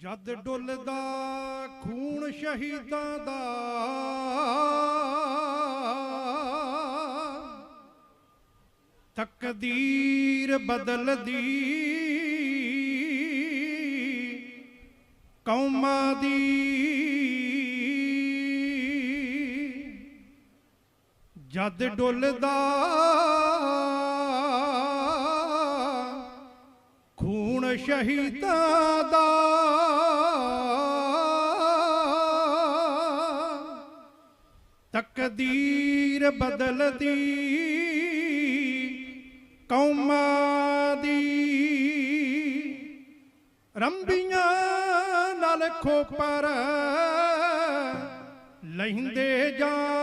ਜਦ ਡੁੱਲਦਾ ਖੂਨ ਸ਼ਹੀਦਾਂ ਦਾ ਤਕਦੀਰ ਬਦਲਦੀ ਕੌਮਾਂ ਦੀ ਜਦ ਡੁੱਲਦਾ ਖੂਨ ਸ਼ਹੀਦਾਂ ਦਾ। ਤਕਦੀਰ ਬਦਲਦੀ ਕੌਮਾਂ ਦੀ। ਰੰਬੀਆਂ ਨਾਲ ਖੋਪਰ ਲੈਂਦੇ ਜਾਂ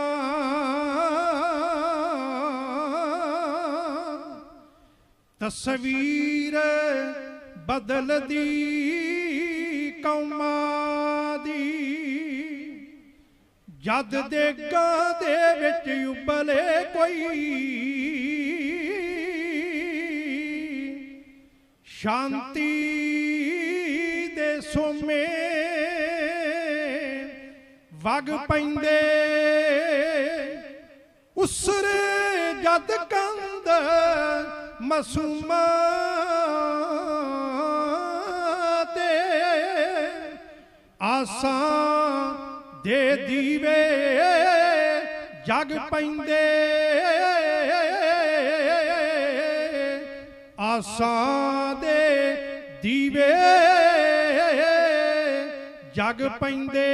ਤਸਵੀਰ ਬਦਲਦੀ ਕੌਮਾਂ ਦੀ। ਜਦ ਦੇਗਾਂ ਦੇ ਵਿੱਚ ਉਬਲੇ ਕੋਈ। ਸ਼ਾਂਤੀ ਦੇ ਸੋਮੇ ਵਗ ਪੈਂਦੇ। ਉਸਰੇ ਜਦ ਕੰਦ ਮਸੂਮਾ ਤੇ ਆਸਾਂ ਦੇ ਦੀਵੇ ਜਗ ਪੈਂਦੇ। ਆਸਾਂ ਦੇ ਦੀਵੇ ਜਗ ਪੈਂਦੇ।